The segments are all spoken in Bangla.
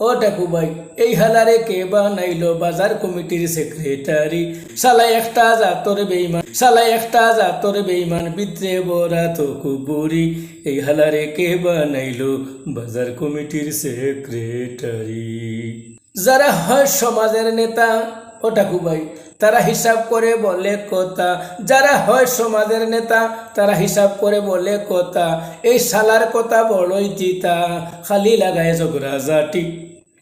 ও টাকু ভাই, এই হালারে কে বানাইলো বাজার কমিটির সেক্রেটারি সালা একটা জাতর বেইমান সালা একটা জাতর বেইমান বিদ্রে বরা তো কুবুরি এই হালারে কে বানাইলো বাজার কমিটির সেক্রেটারি যারা হয় সমাজের নেতা ও টাকু ভাই তারা হিসাব করে বলে কথা। যারা হয় সমাজের নেতা, তারা হিসাব করে বলে কথা। এই সালার কথা বড়ই চিতা খালি লাগায় ঝগড়া জাটি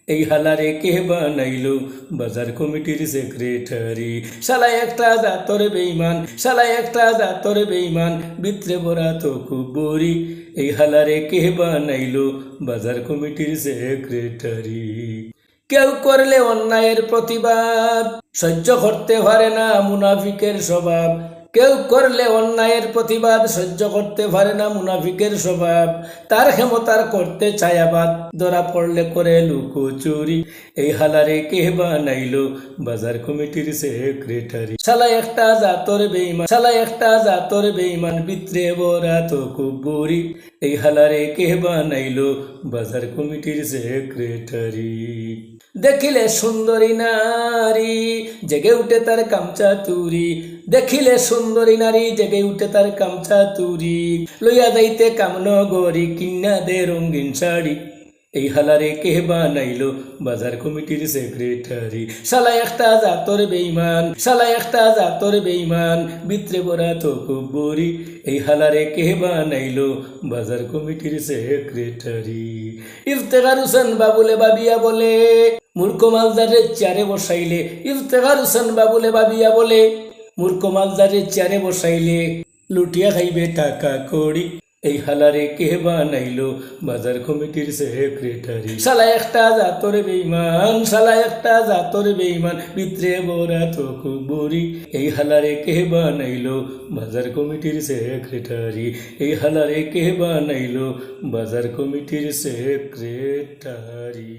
এই হালারে কে বানাইলো? বাজার কমিটির সেক্রেটারি। শালা একটা জাতর বেইমান শালা একটা জাতর বেইমান বিত্রে বরা তো খুব বড়ি। এই হালারে কে বানাইলো? বাজার কমিটির সেক্রেটারি। কেউ করলে অন্যায়ের প্রতিবাদ। সহ্য করতে পারে না মুনাফিকের স্বভাব। কেউ করলে অন্যায়ের প্রতিবাদ সহ্য করতে পারে না মুনাফিকের স্বভাব। তার ক্ষমতার করতে ছায়াবাদ ধরা পড়লে করে লুকো চুরি। এই হালারে কে বানাইলো? বাজার কমিটির সেক্রেটারি শালা একটা জাতর বেইমান শালা একটা জাতর বেইমান বিত্রে বরা তো খুব বুড়ি। এই হালারে কে বানাইলো? বাজার কমিটির সেক্রেটারি দেখিলে সুন্দরী নারী। জেগে উঠে তার কামচা তুরি দেখিলে সুন্দরী নারী জেগে উঠে তার কামচা তুরি লইয়া যাইতে কামন গরি কিন্না দে রঙ্গিন শাড়ি। এই হালারে কে বানাইলো বাজার কমিটির সেক্রেটারি? শালা একটা জাতর বেইমান শালা একটা জাতর বেইমান বিত্রে বরা তো খুব বড়ি। এই হালারে কে বানাইলো বাজার কমিটির সেক্রেটারি? ইফতেখার হোসেন বাবুলে বাবিয়া বলে, মূর্খ মালদারের চেয়ারে বসাইলে। ইফতেখার হোসেন বাবুলে বাবিয়া বলে মূর্খ মালদারের চেয়ারে বসাইলে, লুটিয়া খাইবে টাকা কড়ি। এই হালারে কে বানাইলো বাজার কমিটির সেক্রেটারি? শালা একটা জাতর বেইমান শালা একটা জাতর বেইমান ভিতরে বরা তো বড়ি। এই হালারে কে বানাইলো বাজার কমিটির সেক্রেটারি? এই হালারে কে বানাইলো বাজার কমিটির সেক্রেটারি?